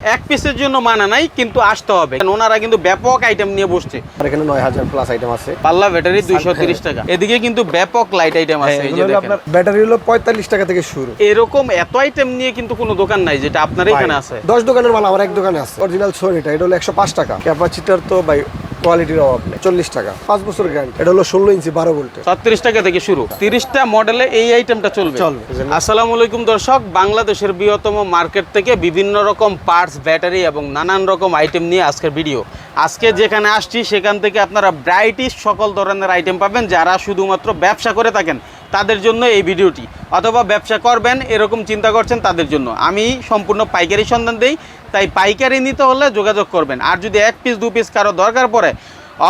এক পিসের জন্য মানা নাই কিন্তু আসতে হবে। ওনারা কিন্তু ব্যাপক আইটেম নিয়ে বসছে। এখানে নয় হাজার প্লাস আইটেম আছে। পাল্লা ব্যাটারি দুইশো তিরিশ টাকা। এদিকে কিন্তু ব্যাপক লাইট আইটেম আছে এই যে এগুলো হলো দেখেন। আপনার ব্যাটারি হলো পঁয়তাল্লিশ টাকা থেকে শুরু। এরকম এত আইটেম নিয়ে কিন্তু কোনো দোকান নাই যেটা আপনার এখানে আছে। দশ দোকানের মাল আমার এক দোকানে আছে। অরিজিনাল সোনিটা এটা হলো একশো পাঁচ টাকা। ক্যাপাসিটার তো বাই কোয়ালিটির অভাব নেই। চল্লিশ টাকা পাঁচ বছর গ্যারান্টি এটা হলো ষোলো ইঞ্চি বারো ভোল্টে সাতত্রিশ টাকা থেকে শুরু। তিরিশটা মডেলে এই আইটেমটা চলবে। চলবে। আসসালামু আলাইকুম দর্শক বাংলাদেশের বৃহত্তম মার্কেট থেকে বিভিন্ন রকম পার্টস ব্যাটারি এবং নানান রকম আইটেম নিয়ে আজকের ভিডিও আজকে যেখানে আসছি সেখান থেকে আপনারা ব্রাইটিশ সকল ধরনের আইটেম পাবেন যারা শুধুমাত্র ব্যবসা করে থাকেন। তাদের জন্য এই ভিডিওটি। অথবা ব্যবসা করবেন, এরকম চিন্তা করছেন তাদের জন্য। আমি সম্পূর্ণ পাইকারি সন্ধান দেই, তাই পাইকারি নিতে হলে যোগাযোগ করবেন। আর যদি এক পিস, দু পিস কারও দরকার পড়ে,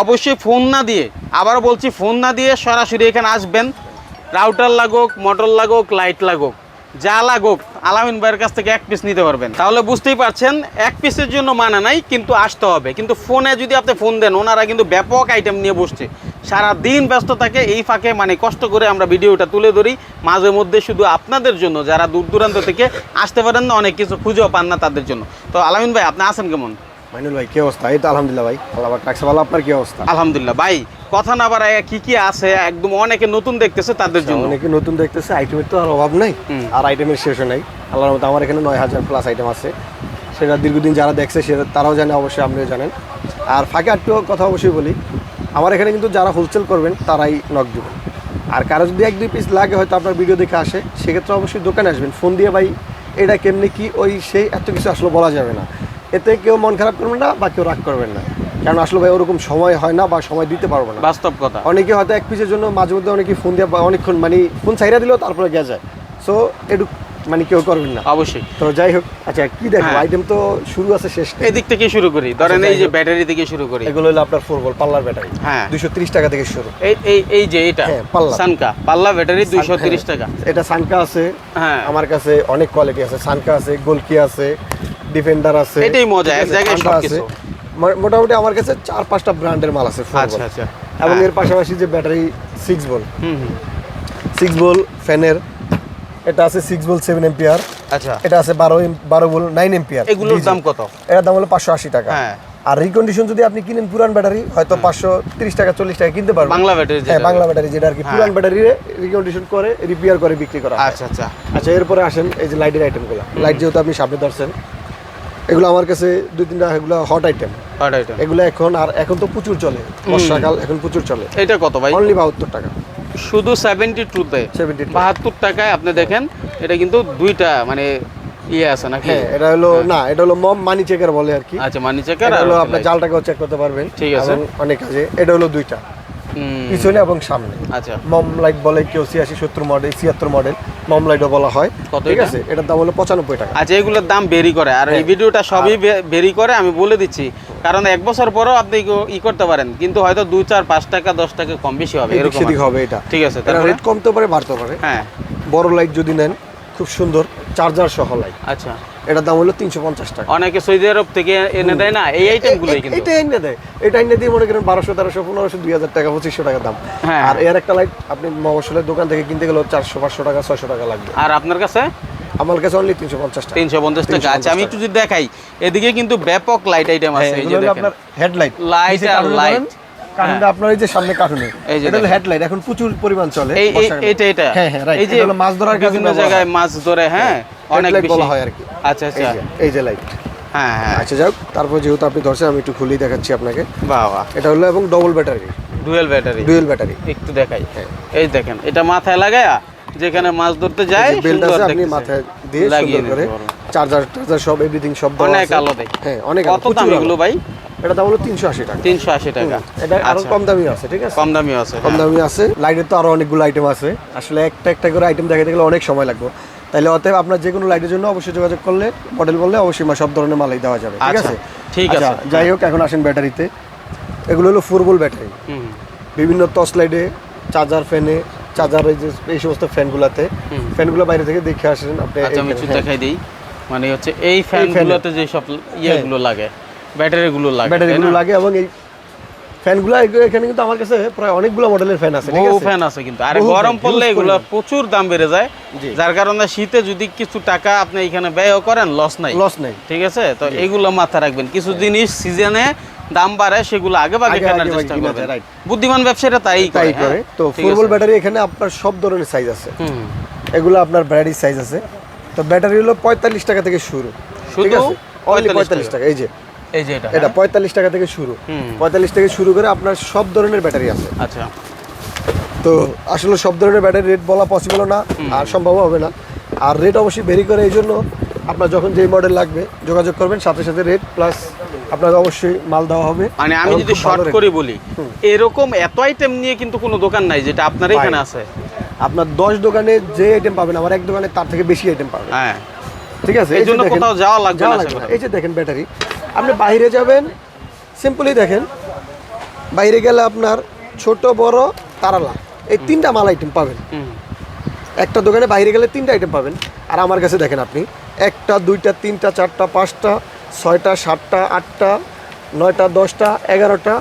অবশ্যই ফোন না দিয়ে, আবারও বলছি, ফোন না দিয়ে সরাসরি এখানে আসবেন। রাউটার লাগুক, মোটর লাগুক, লাইট লাগুক। যা গোপ আলামিন ভাইয়ের কাছ থেকে এক পিস নিতে পারবেন। তাহলে বুঝতেই পারছেন, এক পিসের জন্য মানা নাই, কিন্তু আসতে হবে। কিন্তু ফোনে যদি আপনি ফোন দেন, ওনারা কিন্তু ব্যাপক আইটেম নিয়ে বসছে। সারা দিন ব্যস্ত থাকে, এই ফাঁকে মানে কষ্ট করে আমরা ভিডিওটা তুলে ধরি। মাঝে মধ্যে শুধু আপনাদের জন্য, যারা দূর দূরান্ত থেকে আসতে পারেন না, অনেক কিছু খুঁজেও পান না তাদের জন্য। তো আলামিন ভাই, আপনি আছেন কেমন? মাইনুল ভাই কি অবস্থা? এই তো আলহামদুলিল্লাহ ভাই আল্লাহ রাখছে। ভালো আপনার কি অবস্থা? আলহামদুলিল্লাহ। ভাই কথা না বাড়ায় কি কি আছে একদম অনেকে নতুন দেখতেছে তাদের জন্য। অনেকে নতুন দেখতেছে আইটেমের তো আর অভাব নাই আর আইটেমের শেষও নাই। আল্লাহর মতো আমার এখানে নয় হাজার প্লাস আইটেম আছে। সেটা দীর্ঘদিন যারা দেখছে সেটা তারাও জানে অবশ্যই আপনিও জানেন। আর ফাঁকে আরেকটু কথা অবশ্যই বলি আমার এখানে কিন্তু যারা হোলসেল করবেন তারাই নক দেবেন। আর কারও যদি এক দুই পিস লাগে হয়তো আপনার ভিডিও দেখে আসে সেক্ষেত্রে অবশ্যই দোকানে আসবেন। ফোন দিয়ে ভাই এটা কেমনি কি ওই সেই এত কিছু আসলে বলা যাবে না। এতে কেউ মন খারাপ করবেন না বা কেউ রাগ করবেন না। কারণ আসলে ভাই ওরকম সময় হয় না বা সময় দিতে পারব না। বাস্তব কথা। অনেকে হয়তো এক পিসের জন্য মাঝে মধ্যে অনেকে ফোন দিয়ে বা অনেকক্ষণ মানে ফোন ছাইরা দিলেও তারপরে গিয়ে যায়। সো একটু মানে কেউ করবেন না। অবশ্যই। তো যাই হোক আচ্ছা কি দেখো হ্যাঁ। আইটেম তো শুরু আছে শেষ নেই। এদিক থেকে শুরু করি। ধরেন আচ্ছা, এই যে ব্যাটারি থেকে শুরু করি। এগুলো হলো আপনার ফোর বল পাল্লার ব্যাটারি। হ্যাঁ। দুশো তিরিশ টাকা থেকে শুরু। এই এই এই যে এটা হ্যাঁ, পাল্লা। সানকা। পাল্লা ব্যাটারি দুইশো তিরিশ হ্যাঁ, টাকা। এটা সানকা আছে। হ্যাঁ। আমার কাছে অনেক কোয়ালিটি আছে। সানকা আছে গোলকি আছে। ডিফেন্ডার আছে এটাই মজা, এক জায়গায় সবকিছু। আছে। মোটামুটি আমার কাছে চার পাঁচটা ব্র্যান্ডের মাল আছে আচ্ছা আচ্ছা। এবং হ্যাঁ। এর পাশাপাশি যে ব্যাটারি সিক্স বল হুম হুম। সিক্স বল ফ্যানের এটা আছে সিক্স বল সেভেন এম্পিয়ার আচ্ছা। এটা আছে বারো বারো বল নাইন এম্পিয়ার এগুলোর দাম কত? এটার দাম হলো পাঁচশো আশি টাকা। হ্যাঁ। আর রিকন্ডিশন যদি আপনি কিনেন পুরান ব্যাটারি হয়তো পাঁচশো তিরিশ টাকা চল্লিশ টাকা কিনতে পারবেন। বাংলা ব্যাটারি হ্যাঁ বাংলা ব্যাটারি যেটা আর কি। হ্যাঁ। পুরান ব্যাটারি রিকন্ডিশন করে রিপেয়ার করে বিক্রি করা আচ্ছা আচ্ছা। আচ্ছা এরপরে আসেন এই যে লাইটের আইটেমগুলো লাইট যেহেতু আপনি সামনে ধরছেন এগুলো আমার কাছে দুই তিনটা এগুলো হট আইটেম হট আইটেম এগুলো এখন আর এখন তো প্রচুর চলে। বর্ষাকাল এখন প্রচুর চলে। এটা কত ভাই? অনলি বাহাত্তর টাকা। শুধু সেভেন্টি টুতে সেভেন্টি বাহাত্তর টাকায় আপনি দেখেন এটা কিন্তু দুইটা মানে ইয়ে আছে নাকি? হ্যাঁ এটা হলো না এটা হলো মম মানি চেকার বলে আর কি। আচ্ছা মানি চেকার আর হলো আপনার জালটাকেও চেক করতে পারবেন। ঠিক আছে। অনেক কাজে। এটা হলো দুইটা। পিছনে এবং সামনে। আচ্ছা। মম লাইট বলে কেউ ছিয়াশি সত্তর মডেল ছিয়াত্তর মডেল মম লাইটও বলা হয়। ঠিক আছে? এটার দাম হলো পঁচানব্বই টাকা। আচ্ছা এগুলোর দাম বেরি করে। আর এই হ্যাঁ। ভিডিওটা সবই বেরি করে আমি বলে দিচ্ছি। কারণ এক বছর পরেও আপনি ই করতে পারেন। কিন্তু হয়তো দু চার পাঁচ টাকা দশ টাকা কম বেশি হবে। এরকম হবে এটা। ঠিক আছে রেট কমতে পারে বাড়তে পারে। হ্যাঁ। বড় লাইট যদি নেন খুব সুন্দর। চার্জার সহ লাইট আচ্ছা। এটার দাম হলো তিনশো পঞ্চাশ টাকা। অনেকে সৌদি আরব থেকে এনে দেয় না? এই আইটেমগুলোই কিন্তু। এটা এনে দেয়। এটা এনে দিয়ে মনে করেন বারোশো তেরোশো পনেরোশো দুই হাজার টাকা পঁচিশশো টাকা দাম। হ্যাঁ। আর এর একটা লাইট আপনি মফসলের দোকান থেকে কিনতে গেলে চারশো পাঁচশো টাকা ছয়শো টাকা লাগবে। আর আপনার কাছে? আমার কাছে অনলি তিনশো পঞ্চাশ টাকা। তিনশো পঞ্চাশ টাকা। আচ্ছা আমি একটু যদি দেখাই। এদিকে কিন্তু ব্যাপক লাইট আইটেম আছে এই যে দেখেন। আপনার হেডলাইট লাইট আর light। কারণটা আপনার এই যে সামনে কার্টুনে এটা হলো হেডলাইট এখন প্রচুর পরিমাণ চলে এই এটা এটা হ্যাঁ হ্যাঁ রাইট এই যে মাছ ধরার কাজে জায়গায় মাছ ধরে হ্যাঁ অনেক বেশি। বলা হয় আর কি। আচ্ছা আচ্ছা। এই যে লাইট হ্যাঁ হ্যাঁ। আচ্ছা যাক তারপর যেহেতু আপনি ধরছেন আমি একটু খুলেই দেখাচ্ছি আপনাকে। বাহ বাহ। এটা হলো এবং double battery dual battery dual battery একটু দেখাই। হ্যাঁ। এই দেখেন এটা মাথায় লাগায়া যেখানে মাছ ধরতে যায় বেল্ট আপনি মাথায় দিয়ে সুন্দর করে চার্জার টার্জার সব এভরিথিং সব অনেক আলো দেয়। হ্যাঁ অনেক কত দাম এগুলো ভাই? এটা দাম হলো তিনশো আশি টাকা। তিনশো আশি টাকা। এটা আরও আচ্ছা। কম দামি আছে ঠিক আছে? কম দামি আছে কম হ্যাঁ। দামি আছে। লাইটের তো আরও অনেকগুলো আইটেম আছে। আসলে একটা একটা করে আইটেম দেখাতে গেলে অনেক সময় লাগবে। তাইলে অতএব আপনার যে কোনো লাইটের জন্য অবশ্যই যোগাযোগ করলে মডেল বললে অবশ্যই সব ধরনের মালাই দেওয়া যাবে ঠিক আচ্ছা, আছে? ঠিক আচ্ছা, আছে। যাই হোক এখন আসেন ব্যাটারিতে। এগুলো হলো ফুরবল ব্যাটারি বিভিন্ন টর্চ লাইটে চার্জার ফ্যানে চার্জার এই সমস্ত ফ্যানগুলোতে। ফ্যানগুলো বাইরে থেকে দেখে আসেন আপনি আমি হ্যাঁ। দেখাই দিই। মানে হচ্ছে এই ফ্যানগুলোতে যে সব ইয়েগুলো লাগে ব্যাটারিগুলো লাগে ব্যাটারিগুলো লাগে এবং এই ফ্যানগুলো এখানে কিন্তু আমার কাছে প্রায় অনেকগুলো মডেলের ফ্যান আছে বহু ফ্যান আছে কিন্তু। আর গরম পড়লে এগুলো প্রচুর দাম বেড়ে যায়। যার কারণে শীতে যদি কিছু টাকা আপনি এখানে ব্যয় করেন লস নাই। লস নেই। ঠিক আছে? তো এগুলো মাথা রাখবেন। কিছু জিনিস সিজনে দাম বাড়ে সেগুলো আগে আগে কেনার চেষ্টা করবেন বুদ্ধিমান ব্যবসায়ীরা তাই তাই হ্যাঁ? করে। তো ঠিক ফুটবল ব্যাটারি এখানে আপনার সব ধরনের সাইজ আছে। এগুলো আপনার ভ্যারাইটি সাইজ আছে। তো ব্যাটারি হলো পঁয়তাল্লিশ টাকা থেকে শুরু। ঠিক আছে? পঁয়তাল্লিশ টাকা এই যে। এই যে এটা। এটা? পঁয়তাল্লিশ টাকা থেকে শুরু। পঁয়তাল্লিশ থেকে শুরু করে আপনার সব ধরনের ব্যাটারি আছে। আচ্ছা। তো আসলে সব ধরনের ব্যাটারি রেট বলা পসিবল না আর সম্ভব হবে না। আর রেট অবশ্যই ভেরি করে এই জন্য আপনার যখন যেই মডেল লাগবে যোগাযোগ করবেন সাথে সাথে রেট প্লাস আপনার অবশ্যই মাল দেওয়া হবে। মানে আমি যদি শর্ট করে বলি এরকম এত আইটেম নিয়ে কিন্তু কোনো দোকান নাই যেটা আপনার এখানে আছে। আপনার দশ দোকানে যে আইটেম পাবেন আমার এক দোকানে তার থেকে বেশি আইটেম পাবেন। হ্যাঁ। ঠিক আছে? এই জন্য কোথাও যাওয়া লাগবে না। এই যে দেখেন ব্যাটারি আপনি বাইরে যাবেন সিম্পলি দেখেন বাইরে গেলে আপনার ছোট বড় তারালা এই তিনটা মাল আইটেম পাবেন। একটা দোকানে বাইরে গেলে তিনটা আইটেম পাবেন। আর আমার কাছে দেখেন আপনি একটা দুইটা তিনটা চারটা পাঁচটা ছয়টা সাতটা আটটা নয়টা দশটা এগারোটা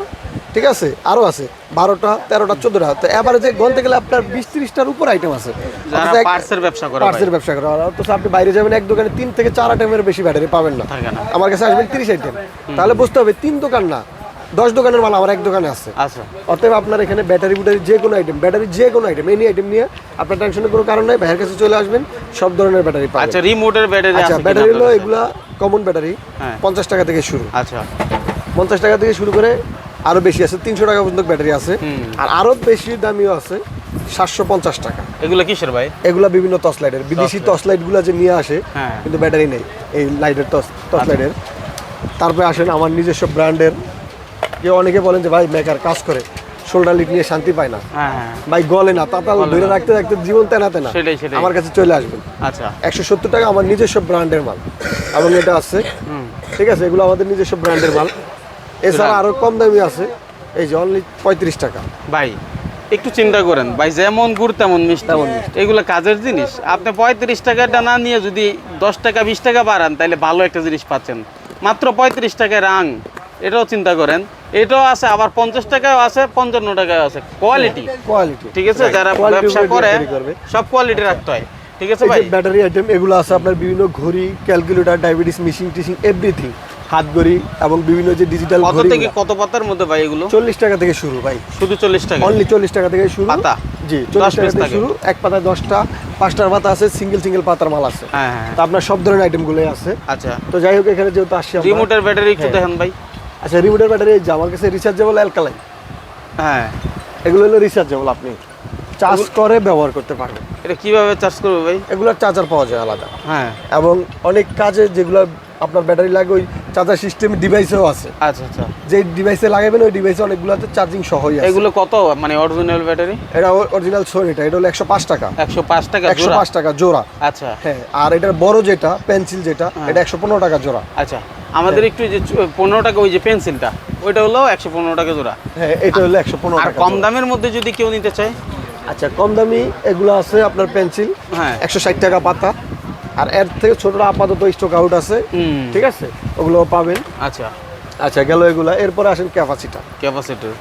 ঠিক আছে? আরও আছে। বারোটা তেরোটা চোদ্দোটা। তো এবারে যে গনতে গেলে আপনার বিশ তিরিশটার উপর আইটেম আছে। পার্টসের ব্যবসা করে পার্টসের ব্যবসা করা। অথচ আপনি বাইরে যাবেন এক দোকানে তিন থেকে চার আইটেমের বেশি ব্যাটারি পাবেন না। আমার কাছে আসবেন তিরিশ আইটেম তাহলে বুঝতে হবে তিন দোকান না। দশ দোকানের মাল আমার এক দোকানে আছে। আচ্ছা। অতএব আপনার এখানে ব্যাটারি বুটারি যে কোনো আইটেম ব্যাটারি যে কোনো আইটেম এনি আইটেম নিয়ে আপনার টেনশনের কোনো কারণ নাই। ভাইয়ের কাছে চলে আসবেন সব ধরনের ব্যাটারি পাবেন। আচ্ছা রিমোটের ব্যাটারি আচ্ছা ব্যাটারি হলো এগুলা কমন ব্যাটারি। পঞ্চাশ টাকা থেকে শুরু। আচ্ছা। পঞ্চাশ টাকা থেকে শুরু করে আরও বেশি আছে তিনশো টাকা পর্যন্ত ব্যাটারি আছে। আর আরও বেশি দামিও আছে সাতশো পঞ্চাশ টাকা। এগুলো কিসের ভাই? এগুলা বিভিন্ন টর্চ লাইটের বিদেশি টর্চ লাইটগুলা যে নিয়ে আসে হ্যাঁ। কিন্তু ব্যাটারি নেই এই লাইটের টর্চ টর্চ লাইটের তারপরে আসেন আমার নিজস্ব ব্র্যান্ডের। যে অনেকে বলেন যে ভাই মেকার কাজ করে শোল্ডার লিট নিয়ে শান্তি পায় না। হ্যাঁ হ্যাঁ। ভাই গলে না তাতাল ধরে রাখতে রাখতে জীবন তেনা তেনা। সেটাই, সেটাই। আমার কাছে চলে আসবেন। আচ্ছা। একশো সত্তর টাকা আমার নিজস্ব ব্র্যান্ডের মাল। এবং এটা আছে। ঠিক আছে এগুলো আমাদের নিজস্ব ব্র্যান্ডের মাল। এছাড়া আরও কম দামি আছে। এই যে অনলি পঁয়ত্রিশ টাকা। ভাই একটু চিন্তা করেন। ভাই যেমন গুড় তেমন মিষ্টি। এগুলো কাজের জিনিস। আপনি পঁয়ত্রিশ টাকাটা না নিয়ে যদি দশ টাকা বিশ টাকা বাড়ান তাহলে ভালো একটা জিনিস পাচ্ছেন। মাত্র পঁয়ত্রিশ টাকায় রাং এটাও চিন্তা করেন। এটাও আছে আবার পঞ্চাশ টাকাও আছে পঞ্চান্ন টাকাও আছে। কোয়ালিটি। কোয়ালিটি ঠিক আছে? যারা ব্যবসা করে সব কোয়ালিটি রাখতে হয়। ঠিক আছে ভাই? ব্যাটারি আইটেম এগুলো আছে আপনার বিভিন্ন ঘড়ি ক্যালকুলেটর ডায়াবেটিস মেশিন টিশিং এভরিথিং হাত ঘড়ি এবং বিভিন্ন যে ডিজিটাল কত থেকে কত পাতার মধ্যে ভাই এগুলো? চল্লিশ টাকা থেকে শুরু ভাই। শুধু চল্লিশ টাকা? অনলি চল্লিশ টাকা থেকে শুরু। পাতা? জি চল্লিশ টাকা থেকে শুরু। এক পাতায় দশটা পাঁচটার পাতা আছে সিঙ্গেল সিঙ্গেল পাতার মাল আছে। হ্যাঁ হ্যাঁ তো আপনার সব ধরনের আইটেমগুলোই আছে। আচ্ছা। তো যাই হোক এখানে যেহেতু আসছি আমরা- রিমোটের ব্যাটারি একটু হ্যাঁ। দেখেন ভাই? আচ্ছা রিমোটের ব্যাটারি যে আমার কাছে রিচার্জেবল অ্যালকালাইন হ্যাঁ। এগুলো হলো রিচার্জেবল আপনি। চার্জ করে ব্যবহার করতে পারবেন। এটা কীভাবে চার্জ করবে ভাই? এগুলোর চার্জার পাওয়া যায় আলাদা। হ্যাঁ। এবং অনেক কাজে যেগুলো আপনার ব্যাটারি লাগে ওই চার্জার সিস্টেম ডিভাইসেও আছে। আচ্ছা আচ্ছা। যে ডিভাইসে লাগাবেন ওই ডিভাইসে অনেকগুলোতে চার্জিং সহই আছে। এগুলো কত মানে অরিজিনাল ব্যাটারি? এটা অরিজিনাল সোনিটা এটা এটা হলো একশো পাঁচ টাকা। একশো পাঁচ টাকা একশো পাঁচ টাকা জোড়া। আচ্ছা। হ্যাঁ আর এটার বড় যেটা পেন্সিল যেটা হ্যাঁ। এটা একশো পনেরো টাকা জোড়া। আচ্ছা আমাদের একটু যে পনেরো টাকা ওই যে পেন্সিলটা ওইটা হলো একশো পনেরো টাকা জোড়া। হ্যাঁ এটা হলো একশো পনেরো আর টাকা কম দামের মধ্যে যদি কেউ নিতে চায়? আচ্ছা কম দামি এগুলো আছে আপনার পেন্সিল হ্যাঁ। একশো ষাট টাকা পাতা। আর এর থেকে ছোটরা আপাতত স্টক আউট আছে। ঠিক আছে? ওগুলো পাবেন। আচ্ছা। আচ্ছা গেল এগুলা। এরপরে আসেন ক্যাপাসিটার ক্যাপাসিটার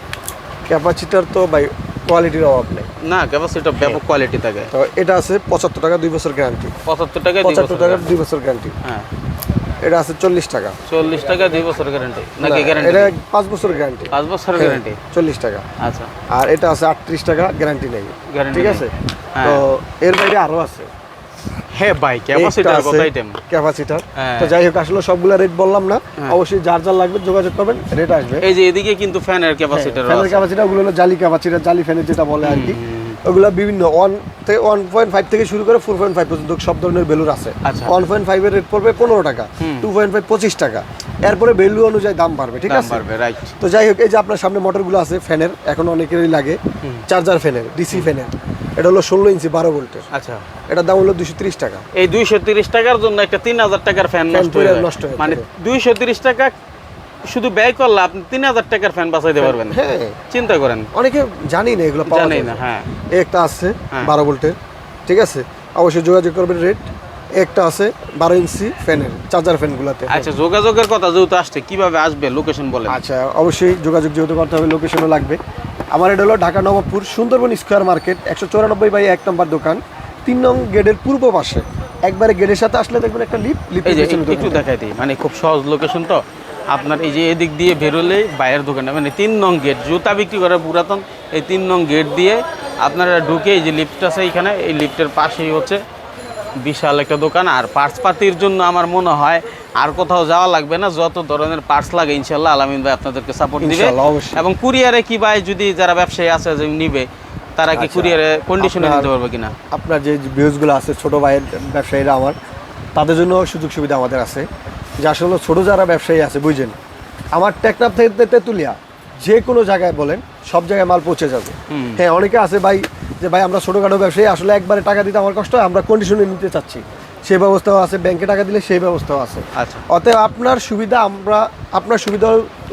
ক্যাপাসিটার তো ভাই কোয়ালিটির অভাব নেই। না ক্যাপাসিটার ব্যাপক কোয়ালিটি থাকে। তো এটা আছে পঁচাত্তর টাকা দুই বছর গ্যারান্টি পঁচাত্তর টাকা পঁচাত্তর টাকা দুই বছর গ্যারান্টি হ্যাঁ। এটা আছে চল্লিশ টাকা। চল্লিশ টাকা দুই বছর গ্যারান্টি নাকি গ্যারান্টি এটা পাঁচ বছর গ্যারান্টি পাঁচ বছর গ্যারান্টি চল্লিশ টাকা। আচ্ছা। আর এটা আছে আটত্রিশ টাকা গ্যারান্টি নেই। ঠিক আছে? হ্যাঁ। তো এর বাইরে আরও আছে। হ্যাঁ ভাই ক্যাপাসিটার কত আইটেম ক্যাপাসিটার হ্যাঁ। তো যাই হোক আসলে সবগুলা রেট বললাম না। হ্যাঁ। অবশ্যই যার যার লাগবে যোগাযোগ করবেন রেট আসবে। এই যে এদিকে কিন্তু ফ্যানের ক্যাপাসিটার ফ্যানের ক্যাপাসিটি ওগুলো হলো জালি ক্যাপাসিটার জালি ফ্যানের যেটা বলে আর কি। ওগুলো বিভিন্ন ওয়ান থেকে ওয়ান পয়েন্ট ফাইভ থেকে শুরু করে ফোর পয়েন্ট ফাইভ পর্যন্ত সব ধরনের বেলুর আছে। ওয়ান পয়েন্ট ফাইভের রেট পড়বে পনেরো টাকা টু পয়েন্ট ফাইভ পঁচিশ টাকা। এরপরে ভ্যালু অনুযায়ী দাম বাড়বে ঠিক আছে? তো যাই হোক এই যে আপনার সামনে মোটরগুলো আছে ফ্যানের এখন অনেকেরই লাগে চার্জার ফ্যানের ডিসি ফ্যানের। এটা হলো ষোলো ইঞ্চি বারো ভোল্টের। আচ্ছা। এটা দাম হলো দুশো তিরিশ টাকা। এই দুইশো তিরিশ টাকার জন্য একটা তিন হাজার টাকার ফ্যান নষ্ট হয়ে নষ্ট মানে দুইশো তিরিশ টাকা শুধু ব্যয় করলে আপনি তিন হাজার টাকার ফ্যান বাঁচাইতে পারবেন। হ্যাঁ। চিন্তা করেন। অনেকে জানি না এগুলো জানি না না হ্যাঁ। একটা আছে হ্যাঁ। বারো ভোল্টের। ঠিক আছে? অবশ্যই যোগাযোগ করবেন রেট। একটা আছে বারো ইঞ্চি ফ্যানের চার্জার ফ্যানগুলোতে। আচ্ছা যোগাযোগের কথা যেহেতু আসছে কীভাবে আসবে লোকেশন বলে আচ্ছা অবশ্যই যোগাযোগ যেহেতু করতে হবে লোকেশনও লাগবে। আমার এটা হলো ঢাকা নবাবপুর সুন্দরবন স্কোয়ার মার্কেট একশো চৌরানব্বই বাই এক নম্বর দোকান তিন নং গেটের পূর্ব পাশে। একবারে গেটের সাথে আসলে দেখবেন একটা পেছনে একটু- একটু দেখাই দিই মানে খুব সহজ লোকেশন তো। আপনার এই যে এদিক দিয়ে বেরোলেই বাইরের দোকানে মানে তিন নং গেট জুতা বিক্রি করে পুরাতন এই তিন নং গেট দিয়ে আপনারা ঢুকে এই যে লিফট আছে এইখানে এই লিফটের পাশেই হচ্ছে বিশাল একটা দোকান আর পার্টস পাতির জন্য আমার মনে হয় আর কোথাও যাওয়া লাগবে না যত ধরনের পার্টস লাগে ইনশাল্লাহ আলামিন ভাই আপনাদেরকে সাপোর্ট দিবে অবশ্যই। এবং কুরিয়ারে কি ভাই যদি যারা ব্যবসায়ী আছে যে নিবে তারা কি আচ্ছা, কুরিয়ারে কন্ডিশনে আপনার- নিতে পারবে কিনা আপনার যে ভিউজগুলো আছে ছোট ভাইয়ের ব্যবসায়ীরা আমার তাদের জন্য সুযোগ সুবিধা আমাদের আছে যে আসলে ছোট যারা ব্যবসায়ী আছে বুঝছেন আমার টেকনাফ থেকে তেঁতুলিয়া যে কোনো জায়গায় বলেন সব জায়গায় মাল পৌঁছে যাবে। হ্যাঁ অনেকে আছে ভাই যে ভাই আমরা ছোটোখাটো ব্যবসায়ী আসলে একবারে টাকা দিতে আমার কষ্ট হয় আমরা কন্ডিশনে নিতে চাচ্ছি। সেই ব্যবস্থাও আছে ব্যাংকে টাকা দিলে সেই ব্যবস্থাও আছে। আচ্ছা। অতএব আপনার সুবিধা আমরা আপনার সুবিধা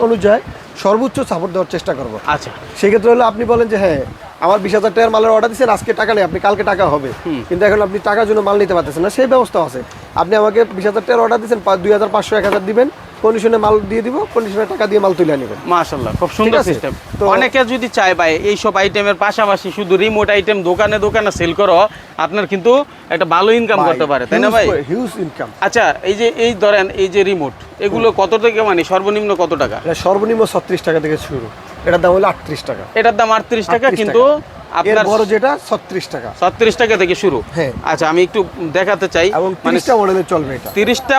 অনুযায়ী সর্বোচ্চ সাপোর্ট দেওয়ার চেষ্টা করব। আচ্ছা। সেক্ষেত্রে হলো আপনি বলেন যে হ্যাঁ আমার বিশ হাজার টাকার মালের অর্ডার দিচ্ছেন আজকে টাকা নেই আপনি কালকে টাকা হবে। কিন্তু এখন আপনি টাকার জন্য মাল নিতে পারতেছেন না সেই ব্যবস্থা আছে। আপনি আমাকে বিশ হাজার টাকার অর্ডার দিচ্ছেন দুই হাজার পাঁচশো এক হাজার দিবেন কন্ডিশনে মাল দিয়ে দিব কন্ডিশনে টাকা দিয়ে মাল তুলে নেবেন। মাশাল্লাহ খুব সুন্দর সিস্টেম তো- অনেকে যদি চায় ভাই এইসব আইটেমের পাশাপাশি শুধু রিমোট আইটেম দোকানে দোকানে সেল করো আপনার কিন্তু একটা ভালো ইনকাম করতে পারে তাই না ভাই? হিউজ ইনকাম আচ্ছা এই যে এই ধরেন এই যে রিমোট এগুলো কত থেকে মানে সর্বনিম্ন কত টাকা? এটা সর্বনিম্ন ছত্রিশ টাকা থেকে শুরু। এটার দাম হলো আটত্রিশ টাকা। এটার দাম আটত্রিশ টাকা কিন্তু আপনার বড় যেটা ছত্রিশ টাকা। ছত্রিশ টাকা থেকে শুরু। হ্যাঁ। আচ্ছা আমি একটু দেখাতে চাই। এবং মানে তিরিশটা মডেলের চলবে এটা।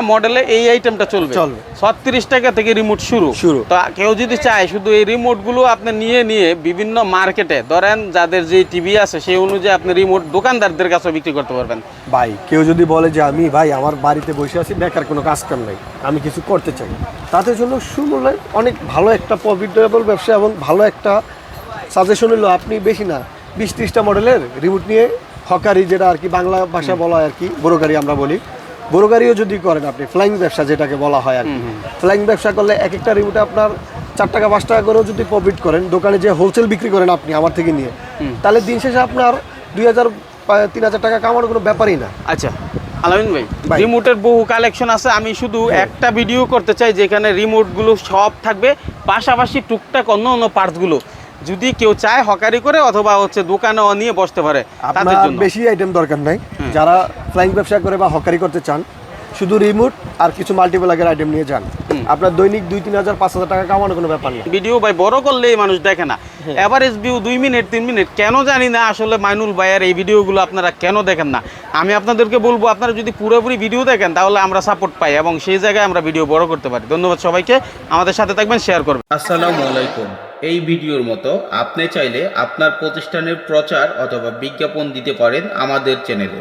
মডেলে এই আইটেমটা চলবে। চলবে। ছত্রিশ টাকা থেকে রিমোট শুরু। শুরু। তো কেউ যদি চায় শুধু এই আপনি নিয়ে নিয়ে বিভিন্ন মার্কেটে ধরেন যাদের যে টিভি আছে সেই অনুযায়ী আপনি রিমোট দোকানদারদের কাছে বিক্রি করতে পারবেন। ভাই কেউ যদি বলে যে আমি ভাই আমার বাড়িতে বসে আছি বেকার কোনো কাজ কাম নাই আমি কিছু করতে চাই। তাদের জন্য সুমূল্যে অনেক ভালো একটা প্রফিটেবল ব্যবসা এবং ভালো একটা সাজেশন হলো আপনি বেশি না বিশ ত্রিশটা মডেলের রিমোট নিয়ে হকারি যেটা আর কি বাংলা ভাষা বলা হয় আর কি বড় গাড়ি আমরা বলি। বড় গাড়িও যদি করেন আপনি ফ্লাইং ব্যবসা যেটাকে বলা হয় আর কি। ফ্লাইং ব্যবসা করলে এক একটা রিমোটে আপনার চার টাকা পাঁচ টাকা করেও যদি প্রফিট করেন দোকানে যে হোলসেল বিক্রি করেন আপনি আমার থেকে নিয়ে তাহলে দিন শেষে আপনার দুই হাজার তিন হাজার টাকা কামানোর কোনো ব্যাপারই না। আচ্ছা আলামিন ভাই ভাই। রিমোটের বহু কালেকশন আছে আমি শুধু একটা ভিডিও করতে চাই যেখানে রিমোটগুলো সব থাকবে পাশাপাশি টুকটাক অন্য অন্য পার্টসগুলো যদি কেউ চায় হকারি করে অথবা হচ্ছে দোকানে নিয়ে বসতে পারে তাদের আপনার জন্য। বেশি আইটেম দরকার নাই। যারা ফ্লাইং ব্যবসা করে বা হকারি করতে চান শুধু রিমোট আর কিছু মাল্টিপ্লাগের আইটেম নিয়ে যান। আপনার দৈনিক দুই তিন হাজার পাঁচ হাজার টাকা কামানো কোনো ব্যাপার না ভিডিও ভাই বড় করলেই মানুষ দেখে না। এভারেজ ভিউ দুই মিনিট তিন মিনিট কেন জানি না আসলে মাইনুল ভাইয়ের এই ভিডিওগুলো আপনারা কেন দেখেন না? আমি আপনাদেরকে বলব আপনারা যদি পুরোপুরি ভিডিও দেখেন তাহলে আমরা সাপোর্ট পাই এবং সেই জায়গায় আমরা ভিডিও বড় করতে পারি। ধন্যবাদ সবাইকে। আমাদের সাথে থাকবেন শেয়ার করবেন। আসসালামু আলাইকুম। এই ভিডিওর মতো আপনি চাইলে আপনার প্রতিষ্ঠানের প্রচার অথবা বিজ্ঞাপন দিতে পারেন আমাদের চ্যানেলে